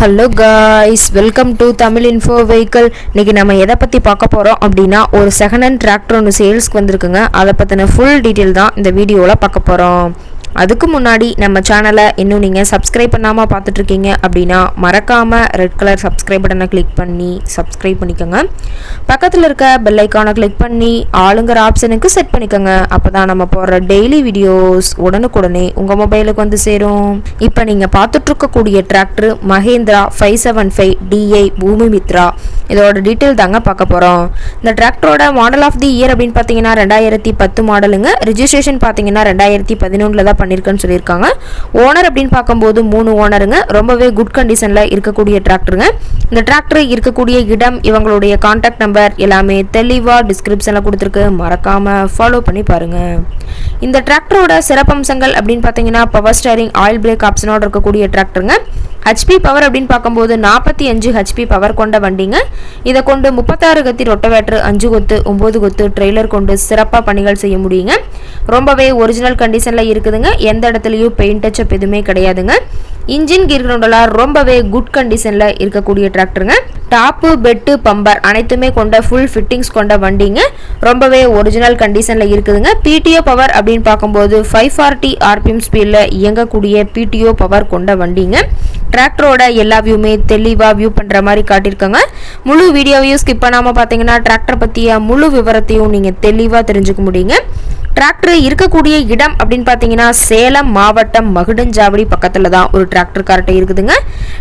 Hello guys welcome to Tamil info vehicle இன்னைக்கு நம்ம எதை பற்றி பார்க்க போகிறோம் அப்படின்னா ஒரு செகண்ட் ஹேண்ட் டிராக்டர் ஒன்று சேல்ஸ்க்கு வந்திருக்குங்க. அதை பற்றின ஃபுல் டீட்டெயில் தான் இந்த வீடியோவில் பார்க்க போகிறோம் அதுக்கு முன்னாடி நம்ம சேனலை இன்னும் நீங்கள் சப்ஸ்கிரைப் பண்ணாமல் பார்த்துட்ருக்கீங்க அப்படின்னா மறக்காமல் ரெட் கலர் சப்ஸ்கிரைப் பட்டனை கிளிக் பண்ணி சப்ஸ்கிரைப் பண்ணிக்கோங்க. பக்கத்தில் இருக்க பெல் ஐக்கானை கிளிக் பண்ணி ஆளுங்கிற ஆப்ஷனுக்கு செட் பண்ணிக்கோங்க. அப்போ தான் நம்ம போடுற டெய்லி வீடியோஸ் உடனுக்குடனே உங்கள் மொபைலுக்கு வந்து சேரும். இப்போ நீங்கள் பார்த்துட்ருக்கக்கூடிய tractor Mahindra five seven five DI Bhoomi Mitra இதோட டீட்டெயில் தாங்க பார்க்க போகிறோம் இந்த டிராக்டரோட மாடல் ஆஃப் தி இயர் அப்படின்னு பார்த்தீங்கன்னா ரெண்டாயிரத்தி பத்து மாடலுங்க ரிஜிஸ்ட்ரேஷன் பார்த்தீங்கன்னா ரெண்டாயிரத்தி பதினொன்றில் தான் பண்ணியிருக்கேன்னு சொல்லியிருக்காங்க. ஓனர் அப்படின்னு பார்க்கும்போது மூணு ஓனருங்க ரொம்பவே குட் கண்டிஷனில் இருக்கக்கூடிய டிராக்டருங்க இந்த டிராக்டர் இருக்கக்கூடிய இடம் இவங்களுடைய காண்டாக்ட் நம்பர் எல்லாமே தெளிவாக டிஸ்கிரிப்ஷனில் கொடுத்துருக்கு. மறக்காமல் ஃபாலோ பண்ணி பாருங்கள் இந்த டிராக்டரோட சிறப்பம்சங்கள் அப்படின்னு பார்த்தீங்கன்னா பவர் ஸ்டேரிங் ஆயில் பிரேக் ஆப்ஷனோட இருக்கக்கூடிய டிராக்டருங்க ஹெச்பி பவர் அப்படின்னு பார்க்கும்போது நாற்பத்தி அஞ்சு ஹெச்பி பவர் கொண்ட வண்டிங்க. இதை கொண்டு முப்பத்தாறு கத்தி ரொட்டவேட்டர் அஞ்சு கொத்து ஒம்பது கொத்து ட்ரெய்லர் கொண்டு சிறப்பாக பணிகள் செய்ய முடியுங்க. ரொம்பவே ஒரிஜினல் கண்டிஷனில் இருக்குதுங்க. எந்த இடத்துலையும் பெயிண்ட் டச்சப் எதுவுமே கிடையாதுங்க. இன்ஜின் கீர் கிரவுண்டெல்லாம் ரொம்பவே குட் கண்டிஷனில் இருக்கக்கூடிய டிராக்டருங்க டாப்பு பெட்டு பம்பர் அனைத்துமே கொண்ட ஃபுல் ஃபிட்டிங்ஸ் கொண்ட வண்டிங்க. ரொம்பவே ஒரிஜினல் கண்டிஷனில் இருக்குதுங்க. பிடிஓ பவர் அப்படின்னு பார்க்கும்போது ஃபைவ் ஃபார்ட்டி ஆர்பிஎம் ஸ்பீடில் இயங்கக்கூடிய பிடிஓ பவர் கொண்ட வண்டிங்க. டிராக்டரோட எல்லா வியூமே தெளிவாக வியூ பண்ணுற மாதிரி காட்டியிருக்காங்க. முழு வீடியோவையும் ஸ்கிப் பண்ணாமல் பார்த்தீங்கன்னா டிராக்டர் பற்றிய முழு விவரத்தையும் நீங்கள் தெளிவாக தெரிஞ்சுக்க முடியுங்க. டிராக்டர் இருக்கக்கூடிய இடம் அப்படின்னு பார்த்தீங்கன்னா சேலம் மாவட்டம் மகுடஞ்சாவடி பக்கத்தில் தான் ஒரு டிராக்டர் கார்ட்டை இருக்குதுங்க.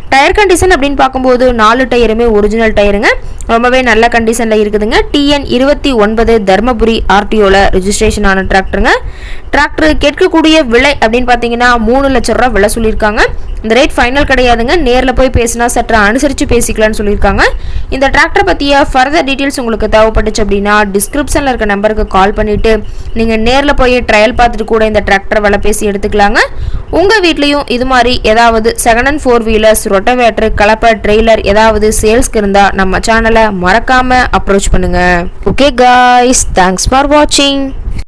டயர் கண்டிஷன் அப்படின்னு பார்க்கும்போது நாலு டயருமே ஒரிஜினல் டயருங்க ரொம்பவே நல்ல கண்டிஷனில் இருக்குதுங்க. டிஎன் இருபத்தி ஒன்பது தர்மபுரி ஆர்டிஓவில் ரிஜிஸ்ட்ரேஷன் ஆன டிராக்டருங்க டிராக்டர் கேட்கக்கூடிய விலை அப்படின்னு பார்த்தீங்கன்னா மூணு லட்ச ரூபா விலை சொல்லியிருக்காங்க. இந்த ரேட் ஃபைனல் கிடையாதுங்க. நேரில் போய் பேசினா சற்று அனுசரித்து பேசிக்கலாம்னு சொல்லியிருக்காங்க. இந்த டிராக்டர் பற்றிய ஃபர்தர் டீட்டெயில்ஸ் உங்களுக்கு தேவைப்பட்டுச்சு அப்படின்னா டிஸ்கிரிப்ஷனில் இருக்க நம்பருக்கு கால் பண்ணிவிட்டு நீங்கள் நேரில் போய் ட்ரையல் பார்த்துட்டு கூட இந்த டிராக்டர் விலை பேசி எடுத்துக்கலாங்க. உங்கள் வீட்லேயும் இது மாதிரி ஏதாவது second and four wheelers rotavator கலப்பை ட்ரெய்லர் ஏதாவது சேல்ஸ்க்கு இருந்தால் நம்ம சேனல் சேனலை மறக்காமல் அப்ரோச் பண்ணுங்கள் ஓகே காய்ஸ் தேங்க்ஸ் ஃபார் வாட்சிங்